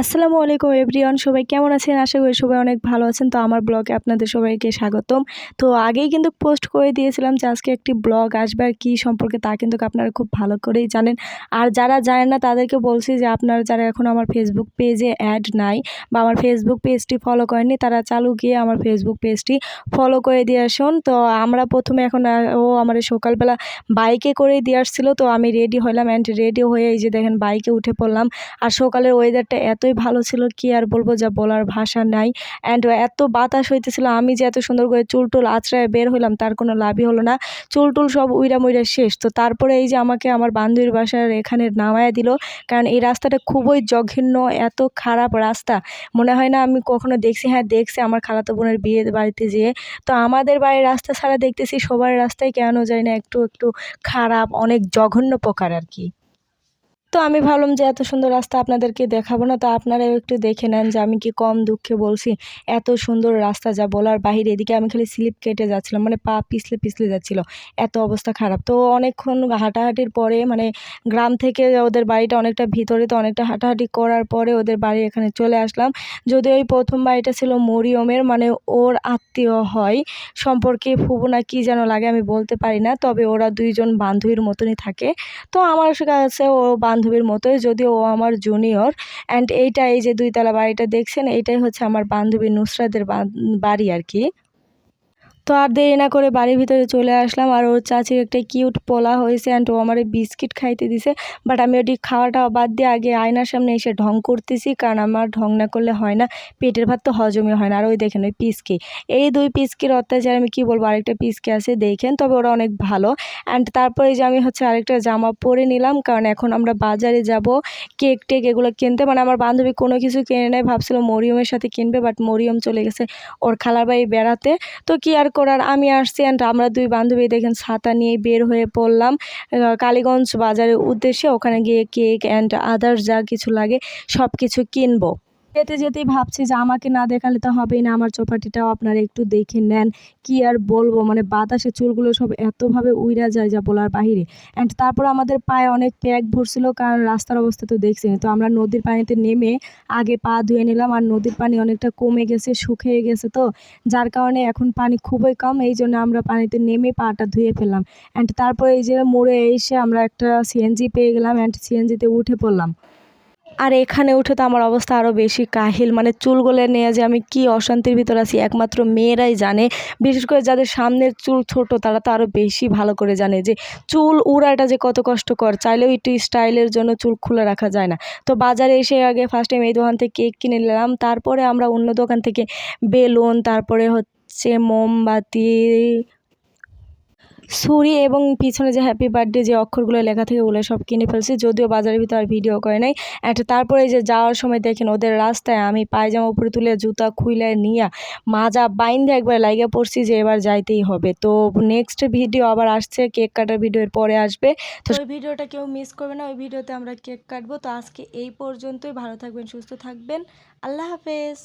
আসসালামু আলাইকুম এভরিওয়ান, সবাই কেমন আছেন? আশা করি সবাই অনেক ভালো আছেন। তো আমার ব্লগে আপনাদের সবাইকে স্বাগতম। তো আগেই কিন্তু পোস্ট করে দিয়েছিলাম যে আজকে একটি ব্লগ আসবে আর কী সম্পর্কে, তা কিন্তু আপনারা খুব ভালো করেই জানেন। আর যারা জানেন না, তাদেরকে বলছি যে আপনারা যারা এখন আমার ফেসবুক পেজে অ্যাড নাই বা আমার ফেসবুক পেজটি ফলো করেননি, তারা চালু গিয়ে আমার ফেসবুক পেজটি ফলো করে দিয়ে আসুন। তো আমরা প্রথমে এখন, ও আমার সকালবেলা বাইকে করেই দিয়ে আসছিল। তো আমি রেডি হলাম অ্যান্ড রেডি হয়ে এই যে দেখেন বাইকে উঠে পড়লাম। আর সকালের ওয়েদারটা এতই ভালো ছিল কি আর বলব যা বলার ভাষা নাই। অ্যান্ড এত বাতাস হইতেছিল, আমি যে এত সুন্দর করে চুল টুল আছড়ায় বের হইলাম, তার কোনো লাভই হলো না। চুল টুল সব উইরা মুইরা শেষ। তো তারপরে এই যে আমাকে আমার বান্ধবীর বাসার এখানে নামায় দিল, কারণ এই রাস্তাটা খুবই জঘন্য, এত খারাপ রাস্তা। মনে হয় না আমি কখনো দেখছি হ্যাঁ দেখছি আমার খালাতো বোনের বিয়ের বাড়িতে যেয়ে। তো আমাদের বাড়ির রাস্তা ছাড়া দেখতেছি, সবার রাস্তায় কেন যায় না একটু একটু খারাপ, অনেক জঘন্য প্রকার আর কি। তো আমি ভাবলাম যে এত সুন্দর রাস্তা আপনাদেরকে দেখাবো না, তো আপনারাও একটু দেখে নেন যে আমি কি কম দুঃখে বলছি। এত সুন্দর রাস্তা যা বলার বাহিরে, এদিকে আমি খালি স্লিপ কেটে যাচ্ছিলাম মানে পা পিছলে পিছলে যাচ্ছিল। এত অবস্থা খারাপ। তো অনেকক্ষণ হাঁটাহাঁটির পরে মানে গ্রাম থেকে ওদের বাড়িটা অনেকটা ভিতরে, তো অনেকটা হাঁটাহাঁটি করার পরে ওদের বাড়ি এখানে চলে আসলাম। যদি ওই প্রথম বাড়িটা ছিল মরিয়মের মানে ওর আত্মীয় হয়, সম্পর্কে ফুবু না কী যেন লাগে আমি বলতে পারি না, তবে ওরা দুইজন বান্ধবীর মতনই থাকে। তো আমার কাছে ও বান্ধবীর মতোই যদিও ও আমার জুনিয়র অ্যান্ড এইটা এই যে দুইতলা বাড়িটা দেখছেন, এইটাই হচ্ছে আমার বান্ধবী নুসরাতের বাড়ি আর কি। তো আর দেরি না করে বাড়ির ভিতরে চলে আসলাম। আর ওর চাচির একটা কিউট পোলা হয়েছে অ্যান্ড ও আমার বিস্কিট খাইতে দিছে। বাট আমি ওটি খাওয়াটা বাদ দিয়ে আগে আয়নার সামনে এসে ঢং করতেছি, কারণ আমার ঢং না করলে হয় না। পেটের ভাত তো হজমই হয় না। আর ওই দেখেন ওই পিসকি। এই দুই পিসকির অত্যাচার আমি কি বলব? আরেকটা পিসকি আছে, দেখেন। তবে ওরা অনেক ভালো। অ্যান্ড তারপরে যে আমি হচ্ছে আরেকটা জামা পরে নিলাম, কারণ এখন আমরা বাজারে যাব, কেক টেক এগুলো কিনতে। মানে আমার বান্ধবী কোনো কিছু কিনে নেয়, ভাবছিল মরিয়মের সাথে কিনবে বাট মরিয়ম চলে গেছে ওর খালার বাড়ি বেড়াতে। তো কি আর করার আমি আসছি অ্যান্ড আমরা দুই বান্ধবী দেখেন ছাতা নিয়ে বের হয়ে পড়লাম কালীগঞ্জ বাজারের উদ্দেশ্যে, ওখানে গিয়ে কেক অ্যান্ড আদার্স যা কিছু লাগে সব কিছু কিনবো। যেতে যেতেই ভাবছি যে আমাকে না দেখালে তো হবেই না। আমার চৌপাটিটাও আপনারা একটু দেখে নেন। কি আর বলব? মানে বাতাসে চুলগুলো সব এতভাবে উইরা যায় যা বলার বাহিরে। অ্যান্ড তারপর আমাদের পায়ে অনেক প্যাক ভরছিল কারণ রাস্তার অবস্থা তো দেখছেন। তো আমরা নদীর পানিতে নেমে আগে পা ধুয়ে নিলাম আর নদীর পানি অনেকটা কমে গেছে, শুকিয়ে গেছে তো। যার কারণে এখন পানি খুবই কম, এই জন্য আমরা পানিতে নেমে পাটা ধুয়ে ফেললাম। অ্যান্ড তারপরে এই যে মোড়ে এসে আমরা একটা সিএনজি পেয়ে গেলাম অ্যান্ড সিএনজিতে উঠে পড়লাম। আর এখানে উঠে তো আমার অবস্থা আরও বেশি কাহিল। মানে চুলগুলো নিয়ে যে আমি কি অশান্তির ভিতর আছি, একমাত্র মেয়েরাই জানে। বিশেষ করে যাদের সামনের চুল ছোট, তারা তো আরও বেশি ভালো করে জানে যে চুল উড়াটা যে কত কষ্টকর, চাইলেও একটু স্টাইলের জন্য চুল খুলে রাখা যায় না। তো বাজারে এসে আগে ফার্স্ট টাইম এই দোকান থেকে কেক কিনে নিলাম, তারপরে আমরা অন্য দোকান থেকে বেলুন, তারপরে হচ্ছে মোমবাতি ছুরি এবং পিছনে যে হ্যাপি বার্থডে যে অক্ষরগুলো লেখা থাকে ওগুলো সব কিনে ফেলছি। যদিও বাজারের ভিতরে আর ভিডিও করে নাই। একটা তারপরে যে যাওয়ার সময় দেখেন ওদের রাস্তায় আমি পায়জামা উপরে তুলে জুতা খুইলে নিয়ে মাজা বাইন্ধে একবার লাইগা পড়ছি যে এবার যাইতেই হবে। তো নেক্সট ভিডিও আবার আসছে কেক কাটার ভিডিও এর পরে আসবে। তো ওই ভিডিওটা কেউ মিস করবে না, ওই ভিডিওতে আমরা কেক কাটবো। তো আজকে এই পর্যন্তই। ভালো থাকবেন, সুস্থ থাকবেন। আল্লাহ হাফেজ।